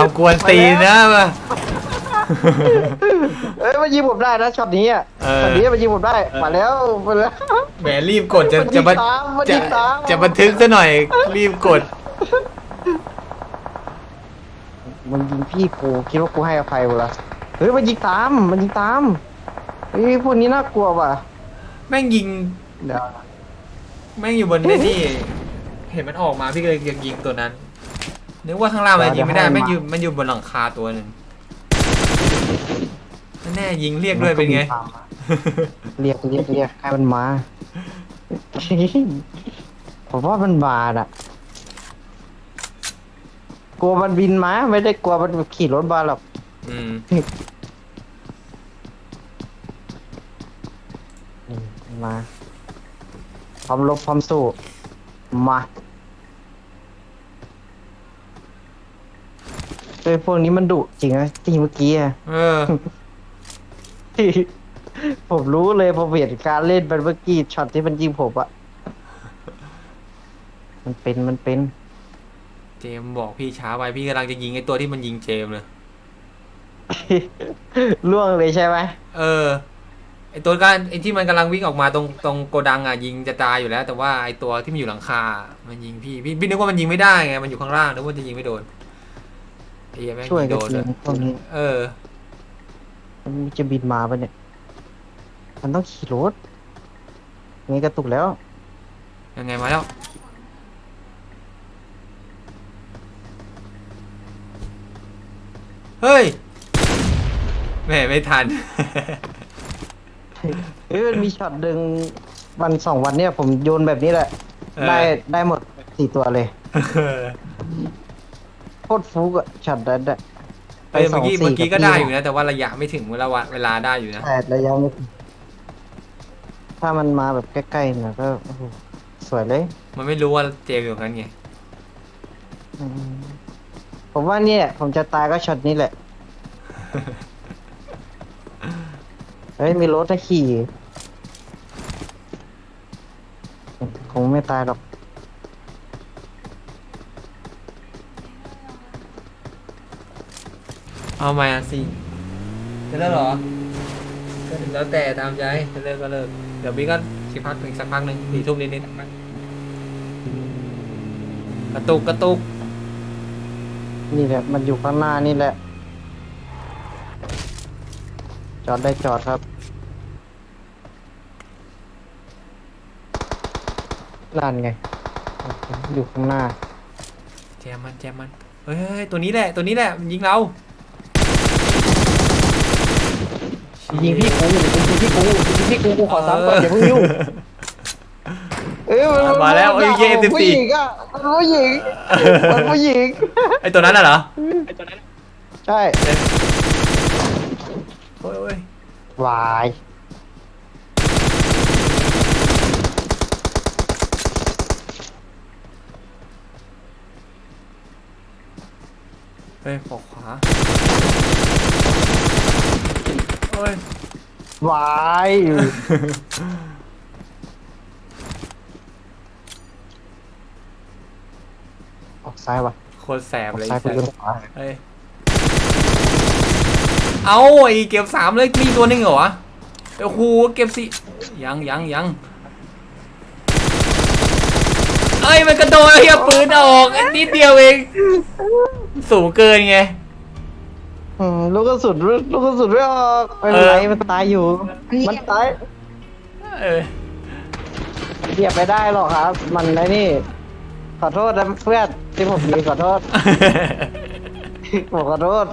ความกวนตีนนะมา เอ้ยมันยิงผมได้นะช็อตนี้อะเออ ช็อตนี้มันยิงผมได้มาแล้วมาแล้ว แหมรีบกดจะมันยิจะงบันตามมันจะยิงตาม จะบันทึกซะหน่อย รีบกด มันยิงพี่กูคิดว่ากูให้อภัยกูละเฮ้ยมันยิงตามมันยิงตามเฮ้ยพวกนี้น่ากลัวว่ะแม่งยิง เดี๋ยว แม่งอยู่บนไอ้นี่ เห็นมันออกมาพี่ก็เลยยังยิงตัวนั้น นึกว่าข้างล่างมันยิงไม่ได้แม่งอยู่มันอยู่บนหลังคาตัวหนึ่งแน่ยิงเรียกด้วยเป็นไงมัก็มีตามมาเรียกเรียกเรียกให้มันมาผมว่ามันบาดอะ กลัวมันบินมาไม่ได้กลัวมันขี่รถมาหรอกอืมอืมมาพร้อมรบพร้อมสู้มา เฮ้ยพวกนี้มันดุจริงนะจริงเมื่อกี้อะเออผมรู้เลยผมเห็นการเล่นมันเมื่อกี้ช็อตที่มันยิงผมอะมันเป็นมันเป็น เจมส์บอกพี่ช้าไปพี่กำลังจะยิงไอ้ตัวที่มันยิงเจมส์เลย ล่วงเลยใช่ไหมเออไอตัวการไอที่มันกำลังวิ่งออกมาตรงตรงโกดังอะยิงจะตายอยู่แล้ว แต่ว่าไอตัวที่มันอยู่หลังคา มันยิงพี่พี่พี่นึกว่ามันยิงไม่ได้ไงมันอยู่ข้างล่างนึกว่าจะยิงไม่โดน ไอ้เหี้ยแม่งช่วยยิงกัโดนนยิเลยงพวกนี้เออ มันจะบินมาปะเนี่ย มันต้องขี่รถงี้กระตุกแล้ว ยังไงมาแล้ว เฮ้ยแหม่ไม่ทัน เอ้ยมันมีช็อตดึงวันสองวันเนี่ยผมโยนแบบนี้แหละ เออ ได้ได้หมดสี่ตัวเลยโค ตรฟุกอะช็อตนั้นอะเออเมื่อกี้สงสี่เมื่อกี้ก็บได้พี่อยู่นะ แต่ว่าระยะไม่ถึงเวลาเวลาได้อยู่นะแต่ระยะไม่ถึงถ้ามันมาแบบใกล้ๆเนี่ยก็โอ้โหสวยเลย มันไม่รู้ว่าเจมส์อยู่ตรงนั้นไงอืมผมว่าเนี่ย ผมจะตายก็ช็อตนี้แหละ เฮ้ยมีรถให้ขี่ คงไม่ตายหรอก เอามาสิจะเลิกเหรอก็แล้วแต่ตามใจจะเลิกก็เลิก เดี๋ยวพี่ก็สิพักอีกสักพักหนึ่งสี่ทุ่มนิดๆกระตุกกระตุกนี่แหละ มันอยู่ข้างหน้านี่แหละ จอดได้จอดครับนั่นไง อยู่ข้างหน้า แจมมันแจมมันเฮ้ยเฮ้ยตัวนี้แหละ ตัวนี้แหละมันยิงเรา ยิงพี่กูยิงพี่กูยิงพี่กูกูขอซ้ำก่อนอย่าเพิ่งยุ่งเอ้ยมันมาแล้วเอ้ยเย่มันสิบผู้สี่หญิงอะมันผู้หญิงมันผู้หญิง ไอตัวนั้นน่ะเหรอใช่โอ้ยโอ้ยวายเฮ้ยขอขวาโอ้ยวายออกซ้ายวะโคตรแสบออกเลยซ้ายไอ้กูสัสเลี้ยวขวาเฮ้ยเอาไอเก็บสามเลยมีตัวหนึงเหรอวะโอ้โหเก็บสี่ยังยังยังเอ้ยมันกระโดดเฮียปืนออกนิดเดียวเองสูงเกินไง อืมลูกกระสุนลูกกระสุนไม่ออกไม่เป็นไรเออ มันตายอยู่ มันตายเออเหยียบไม่ได้หรอกครับ มันไอ้นี่ ขอโทษนะเพื่อนที่ผมมีขอโทษ ผมขอโทษ